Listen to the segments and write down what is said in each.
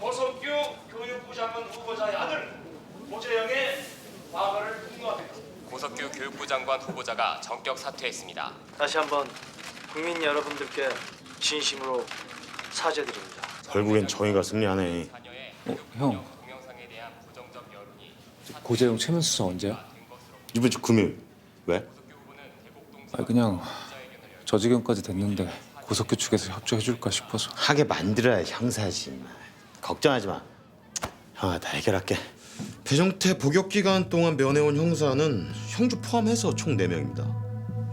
고석규 교육부 장관 후보자의 아들 고재영의 과거를 폭로합니다. 고석규 교육부 장관 후보자가 전격 사퇴했습니다. 다시 한번 국민 여러분들께 진심으로 사죄드립니다. 결국엔 정의가 승리하네. 어, 형. 고재용 최면 수사 언제야? 이번 주 금요일. 왜? 아 그냥 저 지경까지 됐는데 고석규 측에서 협조해 줄까 싶어서. 하게 만들어야 형사지. 임마. 걱정하지 마. 형아 다 해결할게. 배정태 복역 기간 동안 면회온 형사는 형주 포함해서 총 4명입니다.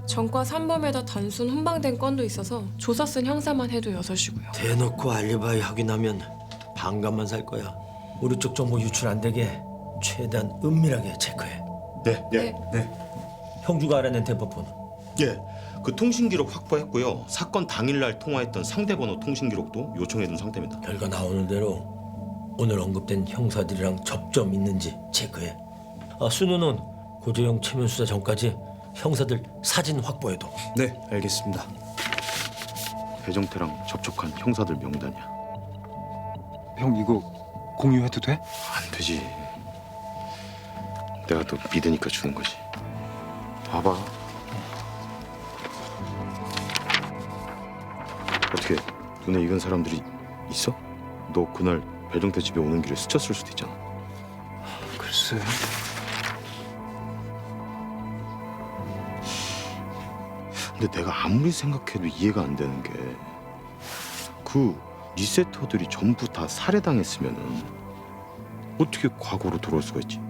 전과 3범에다 단순 훈방된 건도 있어서 조사 쓴 형사만 해도 여섯이고요. 대놓고 알리바이 확인하면 반감만 살 거야. 우리 쪽 정보 유출 안 되게 최대한 은밀하게 체크해. 네, 네. 네. 형주가 알아낸 대포폰 예. 그 통신 기록 확보했고요. 사건 당일 날 통화했던 상대 번호 통신 기록도 요청해 둔 상태입니다. 결과 나오는 대로 오늘 언급된 형사들이랑 접점 있는지 체크해. 아, 순우는 고재용 체면 수사 전까지 형사들 사진 확보해도. 네, 알겠습니다. 배정태랑 접촉한 형사들 명단이야. 형 이거 공유해도 돼? 안 되지. 내가 또 믿으니까 주는 거지. 봐봐. 어떻게 눈에 익은 사람들이 있어? 너 그날 배정태 집에 오는 길에 스쳤을 수도 있잖아. 글쎄. 근데 내가 아무리 생각해도 이해가 안 되는 게 그 리세터들이 전부 다 살해당했으면은 어떻게 과거로 돌아올 수가 있지?